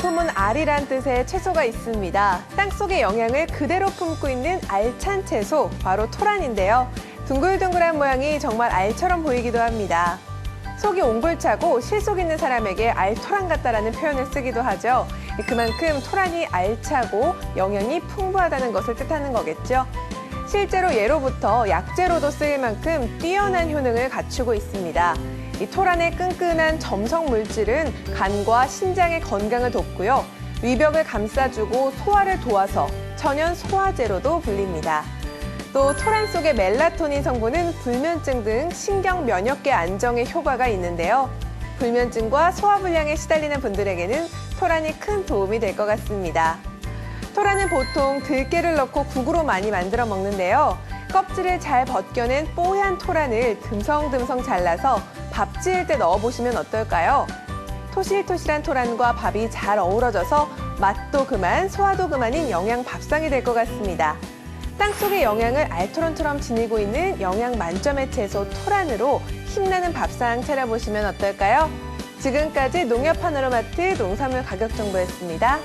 소문 알이란 뜻의 채소가 있습니다. 땅속의 영양을 그대로 품고 있는 알찬 채소, 바로 토란인데요. 둥글둥글한 모양이 정말 알처럼 보이기도 합니다. 속이 옹골차고 실속 있는 사람에게 알토란 같다라는 표현을 쓰기도 하죠. 그만큼 토란이 알차고 영양이 풍부하다는 것을 뜻하는 거겠죠. 실제로 예로부터 약재로도 쓰일 만큼 뛰어난 효능을 갖추고 있습니다. 이 토란의 끈끈한 점성 물질은 간과 신장의 건강을 돕고요. 위벽을 감싸주고 소화를 도와서 천연 소화제로도 불립니다. 또 토란 속의 멜라토닌 성분은 불면증 등 신경 면역계 안정에 효과가 있는데요. 불면증과 소화불량에 시달리는 분들에게는 토란이 큰 도움이 될 것 같습니다. 토란은 보통 들깨를 넣고 국으로 많이 만들어 먹는데요. 껍질을 잘 벗겨낸 뽀얀 토란을 듬성듬성 잘라서 밥 지을 때 넣어보시면 어떨까요? 토실토실한 토란과 밥이 잘 어우러져서 맛도 그만, 소화도 그만인 영양 밥상이 될 것 같습니다. 땅속의 영양을 알토론처럼 지니고 있는 영양 만점의 채소 토란으로 힘나는 밥상 차려보시면 어떨까요? 지금까지 농협 파노라마트 농산물 가격 정보였습니다.